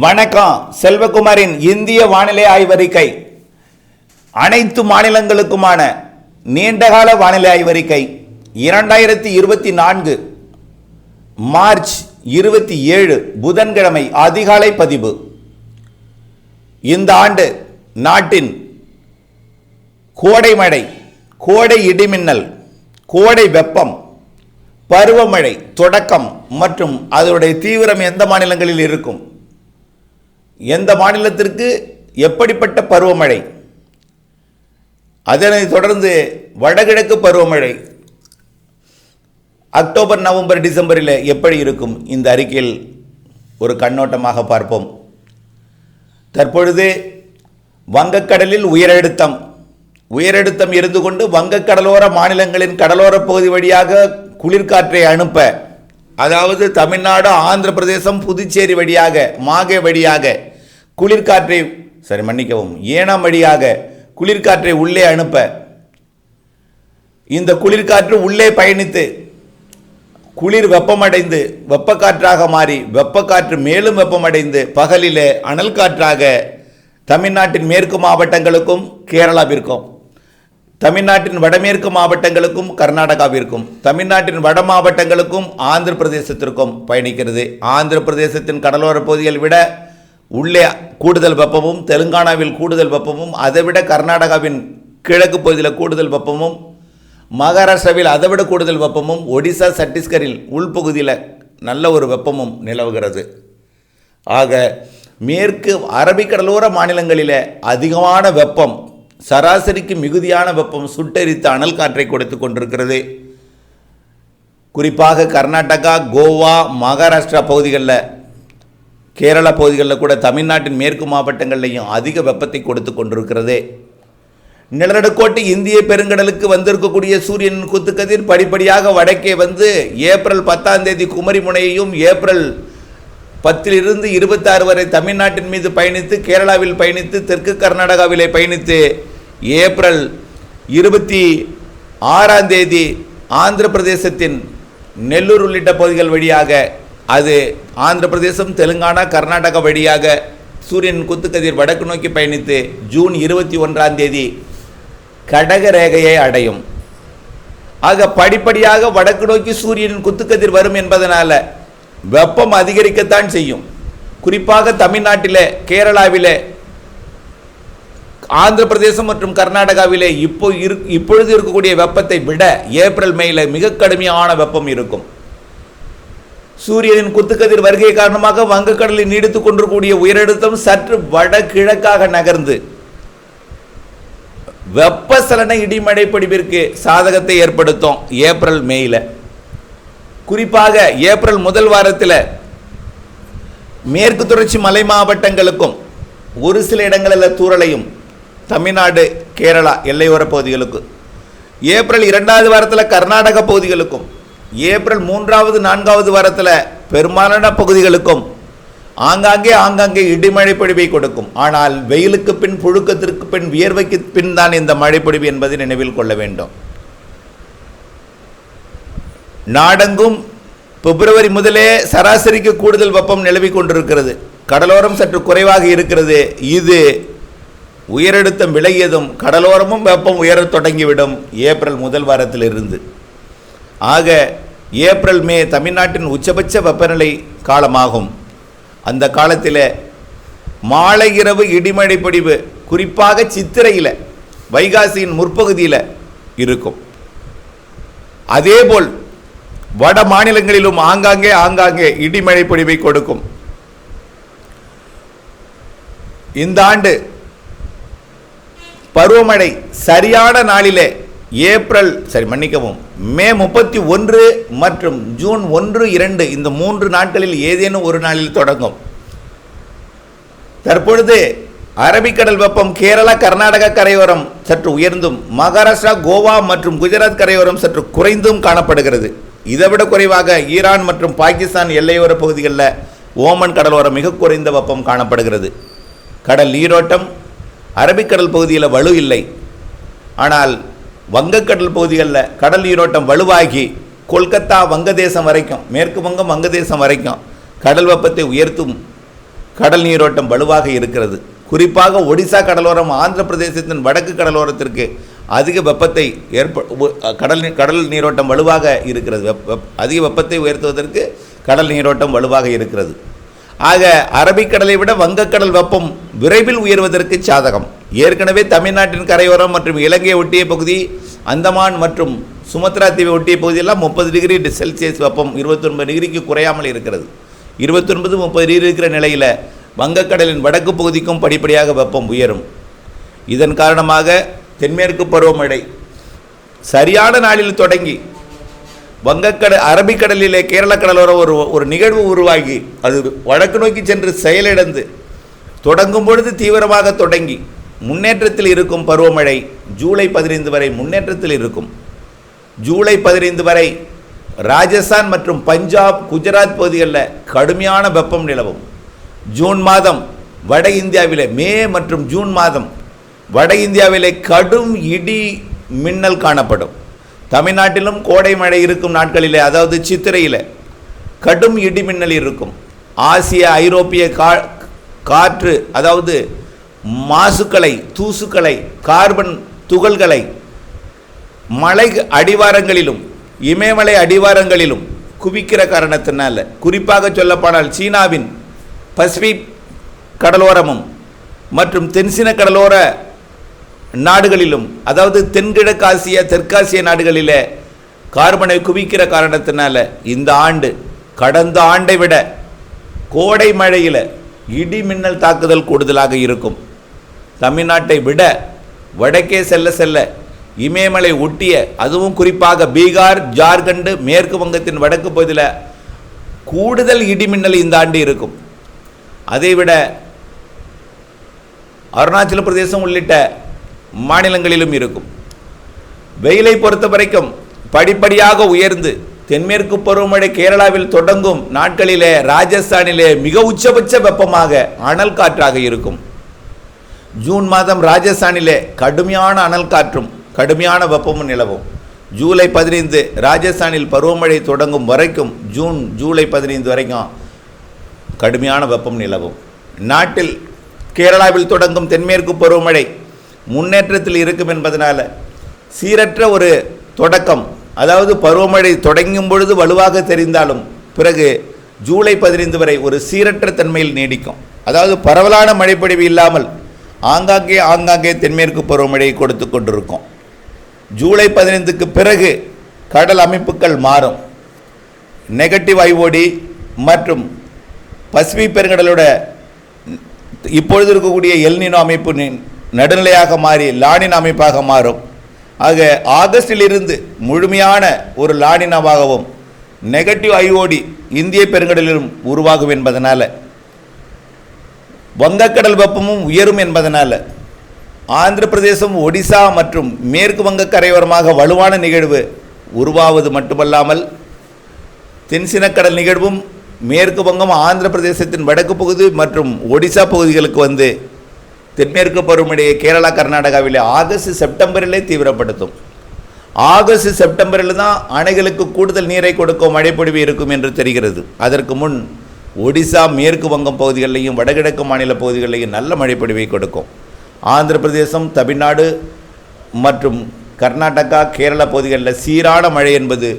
வணக்கம். செல்வகுமாரின் இந்திய வானிலை ஆய்வறிக்கை. அனைத்து மாநிலங்களுக்குமான நீண்டகால வானிலை ஆய்வறிக்கை. இரண்டாயிரத்தி இருபத்தி நான்கு மார்ச் இருபத்தி ஏழு புதன்கிழமை அதிகாலை பதிவு. இந்த ஆண்டு நாட்டின் கோடை மழை கோடை இடிமின்னல் கோடை வெப்பம் பருவமழை தொடக்கம் மற்றும் அதனுடைய தீவிரம் எந்த மாநிலங்களில் இருக்கும்? எந்த மாநிலத்திற்கு எப்படிப்பட்ட பருவமழை? அதனைத் தொடர்ந்து வடகிழக்கு பருவமழை அக்டோபர் நவம்பர் டிசம்பரில் எப்படி இருக்கும்? இந்த அறிக்கையில் ஒரு கண்ணோட்டமாக பார்ப்போம். தற்பொழுது வங்கக்கடலில் உயரழுத்தம். உயரழுத்தம் இருந்து கொண்டு வங்கக்கடலோர மாநிலங்களின் கடலோர பகுதி வழியாக குளிர்காற்றை அனுப்ப அதாவது தமிழ்நாடு ஆந்திர பிரதேசம் புதுச்சேரி வழியாக மாகே வழியாக குளிர்காற்றை சரி மன்னிக்கவும் ஏனாம் வழியாக குளிர்காற்றை உள்ளே அனுப்ப இந்த குளிர்காற்று உள்ளே பயணித்து குளிர் வெப்பமடைந்து வெப்பக்காற்றாக மாறி வெப்பக்காற்று மேலும் வெப்பமடைந்து பகலிலே அனல் காற்றாக தமிழ்நாட்டின் மேற்கு மாவட்டங்களுக்கும் கேரளாவிற்கும். தமிழ்நாட்டின் வடமேற்கு மாவட்டங்களுக்கும் கர்நாடகாவிற்கும் தமிழ்நாட்டின் வட மாவட்டங்களுக்கும் ஆந்திர பிரதேசத்திற்கும் பயணிக்கிறது. ஆந்திர பிரதேசத்தின் கடலோர பகுதிகள் விட உள்ளே கூடுதல் வெப்பமும் தெலுங்கானாவில் கூடுதல் வெப்பமும் அதைவிட கர்நாடகாவின் கிழக்கு பகுதியில் கூடுதல் வெப்பமும் மகாராஷ்டிராவில் அதைவிட கூடுதல் வெப்பமும் ஒடிசா சத்தீஸ்கரில் உள்பகுதியில் நல்ல ஒரு வெப்பமும் நிலவுகிறது. ஆக மேற்கு அரபிக்கடலோர மாநிலங்களில் அதிகமான வெப்பம் சராசரிக்கு மிகுதியான வெப்பம் சுட்டெரித்த அனல் காற்றை கொடுத்து கொண்டிருக்கிறது. குறிப்பாக கர்நாடகா கோவா மகாராஷ்டிரா பகுதிகளில் கேரளா பகுதிகளில் கூட தமிழ்நாட்டின் மேற்கு மாவட்டங்கள்லையும் அதிக வெப்பத்தை கொடுத்து கொண்டிருக்கிறது. நிலநடுக்கோட்டு இந்திய பெருங்கடலுக்கு வந்திருக்கக்கூடிய சூரியன் குத்துக்கதிர் படிப்படியாக வடக்கே வந்து ஏப்ரல் பத்தாம் தேதி குமரி முனையையும் ஏப்ரல் பத்திலிருந்து இருபத்தாறு வரை தமிழ்நாட்டின் மீது பயணித்து கேரளாவில் பயணித்து தெற்கு கர்நாடகாவிலே பயணித்து ஏப்ரல் இருபத்தி ஆறாம் தேதி ஆந்திர பிரதேசத்தின் நெல்லூர் உள்ளிட்ட பகுதிகள் வழியாக அது ஆந்திர பிரதேசம் தெலுங்கானா கர்நாடகா வழியாக சூரியன் குத்துக்கதிர் வடக்கு நோக்கி பயணித்து ஜூன் இருபத்தி ஒன்றாம் தேதி கடக ரேகையை அடையும். ஆக படிப்படியாக வடக்கு நோக்கி சூரியனின் குத்துக்கதிர் வரும் என்பதனால் வெப்பம் அதிகரிக்கத்தான் செய்யும். குறிப்பாக தமிழ்நாட்டில் கேரளாவில் ஆந்திர பிரதேசம் மற்றும் கர்நாடகாவிலே இப்போ இரு இப்பொழுது இருக்கக்கூடிய வெப்பத்தை விட ஏப்ரல் மேயில் மிக கடுமையான வெப்பம் இருக்கும். சூரியனின் குத்துக்கதிர் வருகை காரணமாக வங்கக்கடலில் நீடித்துக் கொண்டிருக்கக்கூடிய உயரழுத்தம் சற்று வடகிழக்காக நகர்ந்து. வெப்பசலன இடிமழை பொடிவிற்கு சாதகத்தை ஏற்படுத்தும் ஏப்ரல் மேயில் குறிப்பாக ஏப்ரல் முதல் வாரத்தில் மேற்கு தொடர்ச்சி மலை மாவட்டங்களுக்கும் ஒரு சில இடங்களில் தூறலையும் தமிழ்நாடு கேரளா எல்லையோர பகுதிகளுக்கும் ஏப்ரல் இரண்டாவது வாரத்தில் கர்நாடக பகுதிகளுக்கும் ஏப்ரல் மூன்றாவது நான்காவது வாரத்தில் பெரும்பாலான பகுதிகளுக்கும் ஆங்காங்கே ஆங்காங்கே இடிமழை பொழிவை கொடுக்கும். ஆனால் வெயிலுக்கு பின் புழுக்கத்திற்கு பின் வியர்வைக்கு பின் தான் இந்த மழைப்பொழிவு என்பதை நினைவில் கொள்ள வேண்டும். நாடெங்கும் பிப்ரவரி முதலே சராசரிக்கு கூடுதல் வெப்பம் நிலவி கொண்டிருக்கிறது. கடலோரம் சற்று குறைவாக இருக்கிறது. இது உயரழுத்தம் விலகியதும் கடலோரமும் வெப்பம் உயரத் தொடங்கிவிடும் ஏப்ரல் முதல் வாரத்திலிருந்து. ஆக ஏப்ரல் மே தமிழ்நாட்டின் உச்சபட்ச வெப்பநிலை காலமாகும். அந்த காலத்தில் மாலை இரவு இடிமழை பொடிவு குறிப்பாக சித்திரையில் வைகாசியின் முற்பகுதியில் இருக்கும். அதேபோல் வட மாநிலங்களிலும் ஆங்காங்கே ஆங்காங்கே இடிமழை பொழிவை கொடுக்கும். இந்த ஆண்டு பருவமழை சரியான நாளிலே ஏப்ரல் சரி மன்னிக்கவும் மே முப்பத்தி ஒன்று மற்றும் ஜூன் ஒன்று இரண்டு இந்த மூன்று நாட்களில் ஏதேனும் ஒரு நாளில் தொடங்கும். தற்பொழுது அரபிக்கடல் வெப்பம் கேரளா கர்நாடக கரையோரம் சற்று உயர்ந்தும் மகாராஷ்டிரா கோவா மற்றும் குஜராத் கரையோரம் சற்று குறைந்தும் காணப்படுகிறது. இதைவிட குறைவாக ஈரான் மற்றும் பாகிஸ்தான் எல்லையோர பகுதிகளில் ஓமன் கடலோரம் மிக குறைந்த வெப்பம் காணப்படுகிறது. கடல் நீரோட்டம் அரபிக்கடல் பகுதியில் வலு இல்லை. ஆனால் வங்கக்கடல் பகுதிகளில் கடல் நீரோட்டம் வலுவாகி கொல்கத்தா வங்கதேசம் வரைக்கும் மேற்கு வங்கம் வங்கதேசம் வரைக்கும் கடல் வெப்பத்தை உயர்த்தும் கடல் நீரோட்டம் வலுவாக இருக்கிறது. குறிப்பாக ஒடிசா கடலோரம் ஆந்திர பிரதேசத்தின் வடக்கு கடலோரத்திற்கு அதிக வெப்பத்தை ஏற்ப கடல் கடல் நீரோட்டம் வலுவாக இருக்கிறது. வெப் வெப்- அதிக வெப்பத்தை உயர்த்துவதற்கு கடல் நீரோட்டம் வலுவாக இருக்கிறது. ஆக அரபிக்கடலை விட வங்கக்கடல் வெப்பம் விரைவில் உயர்வதற்கு சாதகம். ஏற்கனவே தமிழ்நாட்டின் கரையோரம் மற்றும் இலங்கையை ஒட்டிய பகுதி அந்தமான் மற்றும் சுமத்ரா தீவை ஒட்டிய பகுதியெல்லாம் முப்பது டிகிரி செல்சியஸ் வெப்பம் இருபத்தொன்பது டிகிரிக்கு குறையாமல் இருக்கிறது. இருபத்தொன்பது முப்பது டிகிரி இருக்கிற நிலையில் வங்கக்கடலின் வடக்கு பகுதிக்கும் படிப்படியாக வெப்பம் உயரும். இதன் காரணமாக தென்மேற்கு பருவமழை சரியான நாளில் தொடங்கி வங்கக்கடல் அரபிக்கடலிலே கேரள கடலோரம் ஒரு ஒரு நிகழ்வு உருவாகி அது வடக்கு நோக்கி சென்று செயலிழந்து தொடங்கும் பொழுது தீவிரமாக தொடங்கி முன்னேற்றத்தில் இருக்கும் பருவமழை ஜூலை பதினைந்து வரை முன்னேற்றத்தில் இருக்கும். ஜூலை பதினைந்து வரை ராஜஸ்தான் மற்றும் பஞ்சாப் குஜராத் பகுதிகளில் கடுமையான வெப்பம் நிலவும். ஜூன் மாதம் வட இந்தியாவிலே மே மற்றும் ஜூன் மாதம் வட இந்தியாவிலே கடும் இடி மின்னல் காணப்படும். தமிழ்நாட்டிலும் கோடை மழை இருக்கும் நாட்களிலே அதாவது சித்திரையில் கடும் இடி மின்னல் இருக்கும். ஆசிய ஐரோப்பிய கா காற்று அதாவது மாசுக்களை தூசுக்களை கார்பன் துகள்களை மலை அடிவாரங்களிலும் இமயமலை அடிவாரங்களிலும் குவிக்கிற காரணத்தினால குறிப்பாக சொல்லப்போனால் சீனாவின் பசிபிக் கடலோரமும் மற்றும் தென்சின கடலோர நாடுகளிலும் அதாவது தென்கிழக்காசிய தெற்காசிய நாடுகளில் கார்பனை குவிக்கிற காரணத்தினால இந்த ஆண்டு கடந்த ஆண்டை விட கோடை மழையில் இடி மின்னல் தாக்குதல் கூடுதலாக இருக்கும். தமிழ்நாட்டை விட வடக்கே செல்ல செல்ல இமயமலை ஒட்டிய அதுவும் குறிப்பாக பீகார் ஜார்க்கண்டு மேற்கு வங்கத்தின் வடக்கு பகுதியில் கூடுதல் இடிமின்னல் இந்த ஆண்டு இருக்கும். அதைவிட அருணாச்சல பிரதேசம் உள்ளிட்ட மாநிலங்களிலும் இருக்கும். வெயிலை பொறுத்த வரைக்கும் படிப்படியாக உயர்ந்து தென்மேற்கு பருவமழை கேரளாவில் தொடங்கும் நாட்களிலே ராஜஸ்தானிலே மிக உச்சபட்ச வெப்பமாக அனல் காற்றாக இருக்கும். ஜூன் மாதம் ராஜஸ்தானிலே கடுமையான அனல் காற்றும் கடுமையான வெப்பமும் நிலவும். ஜூலை பதினைந்து ராஜஸ்தானில் பருவமழை தொடங்கும் வரைக்கும் ஜூன் ஜூலை பதினைந்து வரைக்கும் கடுமையான வெப்பம் நிலவும். நாட்டில் கேரளாவில் தொடங்கும் தென்மேற்கு பருவமழை முன்னேற்றத்தில் இருக்கும் என்பதனால் சீரற்ற ஒரு தொடக்கம் அதாவது பருவமழை தொடங்கும் பொழுது வலுவாக தெரிந்தாலும் பிறகு ஜூலை பதினைந்து வரை ஒரு சீரற்ற தன்மையில் நீடிக்கும். அதாவது பரவலான மழைப்பொழிவு இல்லாமல் ஆங்காங்கே ஆங்காங்கே தென்மேற்கு பருவமழை கொடுத்து கொண்டிருக்கும். ஜூலை பதினைந்துக்கு பிறகு கடல் அமைப்புகள் மாறும். நெகட்டிவ் ஐஓடி மற்றும் பசிபிக் பெருங்கடலோட இப்பொழுது இருக்கக்கூடிய எல்னினோ அமைப்பு நடுநிலையாக மாறி லானின் அமைப்பாக மாறும். ஆக ஆகஸ்டிலிருந்து முழுமையான ஒரு லானினாவாகவும் நெகட்டிவ் ஐஓடி இந்திய பெருங்கடலிலும் உருவாகும் என்பதனால் வங்கக்கடல் வெப்பமும் உயரும் என்பதனால் ஆந்திர பிரதேசம் ஒடிசா மற்றும் மேற்கு வங்க கரையோரமாக வலுவான நிகழ்வு உருவாவது மட்டுமல்லாமல் தென்சினக்கடல் நிகழ்வும் மேற்கு வங்கம் ஆந்திர பிரதேசத்தின் வடக்கு பகுதி மற்றும் ஒடிசா பகுதிகளுக்கு வந்து தென்மேற்கு பருவமழையை கேரளா கர்நாடகாவில் ஆகஸ்ட் செப்டம்பரிலே தீவிரப்படுத்தும். ஆகஸ்ட் செப்டம்பரில் தான் அணைகளுக்கு கூடுதல் நீரை கொடுக்கும் மழைப்பொழிவு இருக்கும் என்று தெரிகிறது. அதற்கு முன் ஒடிசா மேற்கு வங்கம் பகுதிகளிலையும் வடகிழக்கு மாநில பகுதிகளிலையும் நல்ல மழைப்பொழிவை கொடுக்கும். ஆந்திர பிரதேசம் தமிழ்நாடு மற்றும் கர்நாடகா கேரளா பகுதிகளில் சீரான மழை என்பது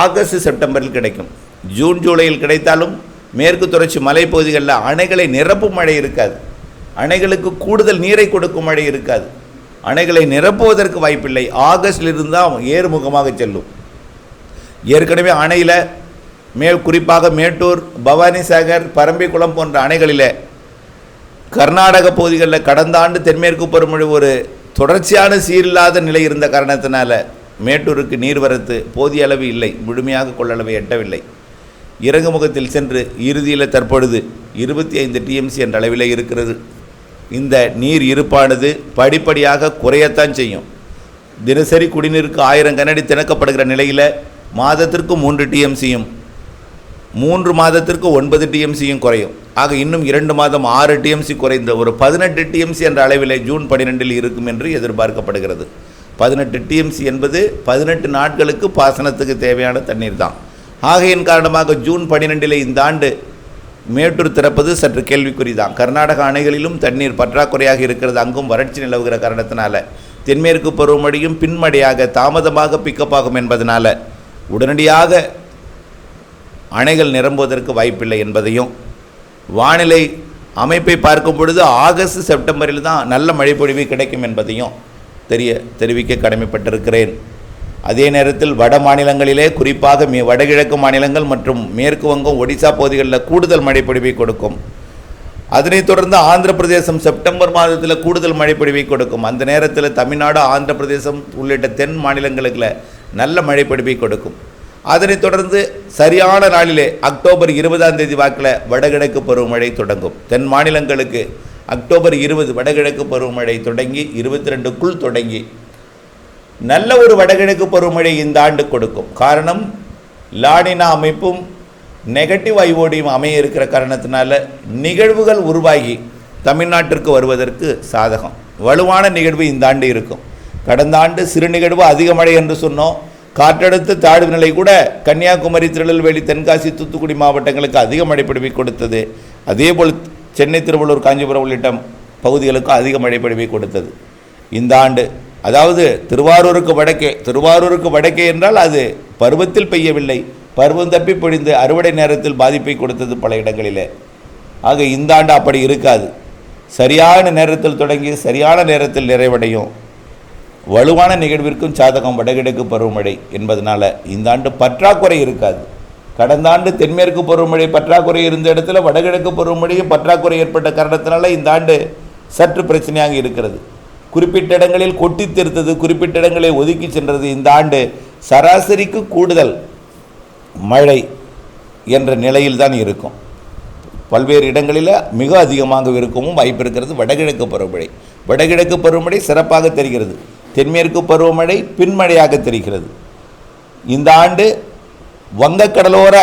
ஆகஸ்ட் செப்டம்பரில் கிடைக்கும். ஜூன் ஜூலையில் கிடைத்தாலும் மேற்கு தொடர்ச்சி மலைப்பகுதிகளில் அணைகளை நிரப்பும் மழை இருக்காது. அணைகளுக்கு கூடுதல் நீரை கொடுக்கும் மழை இருக்காது. அணைகளை நிரப்புவதற்கு வாய்ப்பில்லை. ஆகஸ்டிலிருந்து தான் ஏறுமுகமாக செல்லும். ஏற்கனவே அணையில் மேல் குறிப்பாக மேட்டூர் பவானிசாகர் பரம்பிக்குளம் போன்ற அணைகளில் கர்நாடக பகுதிகளில் கடந்த ஆண்டு தென்மேற்கு பருவமழை ஒரு தொடர்ச்சியான சீரில்லாத நிலை இருந்த காரணத்தினால மேட்டூருக்கு நீர்வரத்து போதிய அளவு இல்லை. முழுமையாக கொள்ளளவை எட்டவில்லை. இறங்குமுகத்தில் சென்று இறுதியில் தற்பொழுது இருபத்தி ஐந்து டிஎம்சி என்ற அளவிலே இருக்கிறது. இந்த நீர் இருப்பானது படிப்படியாக குறையத்தான் செய்யும். தினசரி குடிநீருக்கு ஆயிரம் கனடி திணக்கப்படுகிற நிலையில் மாதத்திற்கு மூன்று டிஎம்சியும் மூன்று மாதத்திற்கு ஒன்பது டிஎம்சியும் குறையும். ஆக இன்னும் இரண்டு மாதம் ஆறு டிஎம்சி குறைந்த ஒரு பதினெட்டு டிஎம்சி என்ற அளவிலே ஜூன் பன்னிரெண்டில் இருக்கும் என்று எதிர்பார்க்கப்படுகிறது. பதினெட்டு டிஎம்சி என்பது பதினெட்டு நாட்களுக்கு பாசனத்துக்கு தேவையான தண்ணீர் தான் ஆகையின் காரணமாக ஜூன் பன்னிரெண்டில் இந்த ஆண்டு மேட்டூர் திறப்பது சற்று கேள்விக்குறிதான். கர்நாடக அணைகளிலும் தண்ணீர் பற்றாக்குறையாக இருக்கிறது. அங்கும் வறட்சி நிலவுகிற காரணத்தினால தென்மேற்கு பருவமழையும் பின்மடையாக தாமதமாக பிக்கப் ஆகும் என்பதனால உடனடியாக அணைகள் நிரம்புவதற்கு வாய்ப்பில்லை என்பதையும் வானிலை அமைப்பை பார்க்கும் பொழுது ஆகஸ்ட் செப்டம்பரில் தான் நல்ல மழைப்பொழிவு கிடைக்கும் என்பதையும் தெரிய தெரிவிக்க கடமைப்பட்டிருக்கிறேன். அதே நேரத்தில் வட மாநிலங்களிலே குறிப்பாக மே வடகிழக்கு மாநிலங்கள் மற்றும் மேற்கு வங்கம் ஒடிசா பகுதிகளில் கூடுதல் மழைப்பொழிவை கொடுக்கும். அதனைத் தொடர்ந்து ஆந்திர பிரதேசம் செப்டம்பர் மாதத்தில் கூடுதல் மழைப்பொழிவை கொடுக்கும். அந்த நேரத்தில் தமிழ்நாடு ஆந்திர பிரதேசம் உள்ளிட்ட தென் மாநிலங்களுக்கு நல்ல மழைப்பொழிவை கொடுக்கும். அதனைத் தொடர்ந்து சரியான நாளிலே அக்டோபர் இருபதாம் தேதி வாக்கில் வடகிழக்கு பருவமழை தொடங்கும். தென் மாநிலங்களுக்கு அக்டோபர் இருபது வடகிழக்கு பருவமழை தொடங்கி இருபத்தி ரெண்டுக்குள் தொடங்கி நல்ல ஒரு வடகிழக்கு பருவமழை இந்த ஆண்டு கொடுக்கும். காரணம் லாடினா அமைப்பும் நெகட்டிவ் ஐஓடியும் அமைய இருக்கிற காரணத்தினால நிகழ்வுகள் உருவாகி தமிழ்நாட்டிற்கு வருவதற்கு சாதகம். வலுவான நிகழ்வு இந்த ஆண்டு இருக்கும். கடந்த ஆண்டு சிறு நிகழ்வு அதிக மழை என்று சொன்னோம். காற்றழுத்த தாழ்வு நிலை கூட கன்னியாகுமரி திருநெல்வேலி தென்காசி தூத்துக்குடி மாவட்டங்களுக்கு அதிக மழைப்பொழிவை கொடுத்தது. அதேபோல் சென்னை திருவள்ளூர் காஞ்சிபுரம் உள்ளிட்ட பகுதிகளுக்கும் அதிக மழைப்பொழிவை கொடுத்தது. இந்த ஆண்டு அதாவது திருவாரூருக்கு வடக்கே திருவாரூருக்கு வடக்கே என்றால் அது பருவத்தில் பெய்யவில்லை. பருவம் தப்பி பொழிந்து அறுவடை நேரத்தில் பாதிப்பை கொடுத்தது பல இடங்களிலே. ஆக இந்த ஆண்டு அப்படி இருக்காது. சரியான நேரத்தில் தொடங்கி சரியான நேரத்தில் நிறைவடையும். வலுவான நிகழ்விற்கும் சாதகம் வடகிழக்கு பருவமழை என்பதனால் இந்த ஆண்டு பற்றாக்குறை இருக்காது. கடந்த ஆண்டு தென்மேற்கு பருவமழை பற்றாக்குறை இருந்த இடத்துல வடகிழக்கு பருவமழையும் பற்றாக்குறை ஏற்பட்ட காரணத்தினால இந்த ஆண்டு சற்று பிரச்சனையாக இருக்கிறது. குறிப்பிட்ட இடங்களில் கொட்டி தீர்த்தது குறிப்பிட்ட இடங்களை ஒதுக்கி சென்றது. இந்த ஆண்டு சராசரிக்கு கூடுதல் மழை என்ற நிலையில் தான் இருக்கும். பல்வேறு இடங்களில் மிக அதிகமாக இருக்கவும் வாய்ப்பு இருக்கிறது. வடகிழக்கு பருவமழை. வடகிழக்கு பருவமழை சிறப்பாக தெரிகிறது. தென்மேற்கு பருவமழை பின்மழையாக தெரிகிறது. இந்த ஆண்டு வங்கக்கடலோர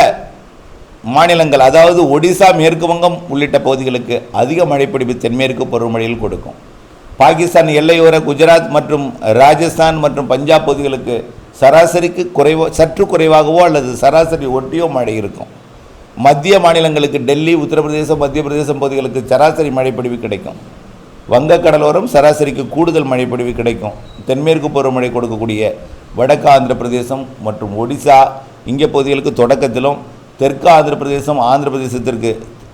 மாநிலங்கள் அதாவது ஒடிசா மேற்கு வங்கம் உள்ளிட்ட பகுதிகளுக்கு அதிக மழைப்பிடிப்பு தென்மேற்கு பருவமழையில் கொடுக்கும். பாகிஸ்தான் எல்லையோர குஜராத் மற்றும் ராஜஸ்தான் மற்றும் பஞ்சாப் பகுதிகளுக்கு சராசரிக்கு குறைவோ சற்று குறைவாகவோ அல்லது சராசரி ஒட்டியோ மழை இருக்கும். மத்திய மாநிலங்களுக்கு டெல்லி உத்தரப்பிரதேசம் மத்திய பிரதேசம் பகுதிகளுக்கு சராசரி மழைப்பொழிவு கிடைக்கும். வங்கக்கடலோரம் சராசரிக்கு கூடுதல் மழைப்பொழிவு கிடைக்கும். தென்மேற்கு பருவமழை கொடுக்கக்கூடிய வடக்கு ஆந்திர பிரதேசம் மற்றும் ஒடிசா இங்கே பகுதிகளுக்கு தொடக்கத்திலும் தெற்கு ஆந்திர பிரதேசம் ஆந்திர பிரதேசத்திற்கு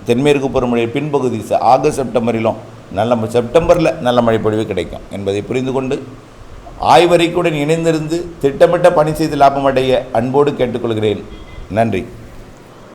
தென்மேற்கு பருவமழை பின்பகுதி ஆகஸ்ட் செப்டம்பரிலும் நல்ல செப்டம்பரில் நல்ல மழைப்பொழிவு கிடைக்கும் என்பதை புரிந்து கொண்டு ஆய்வறிக்கையுடன் இணைந்திருந்து திட்டமிட்ட பணி செய்து லாபமடைய அன்போடு கேட்டுக்கொள்கிறேன். நன்றி.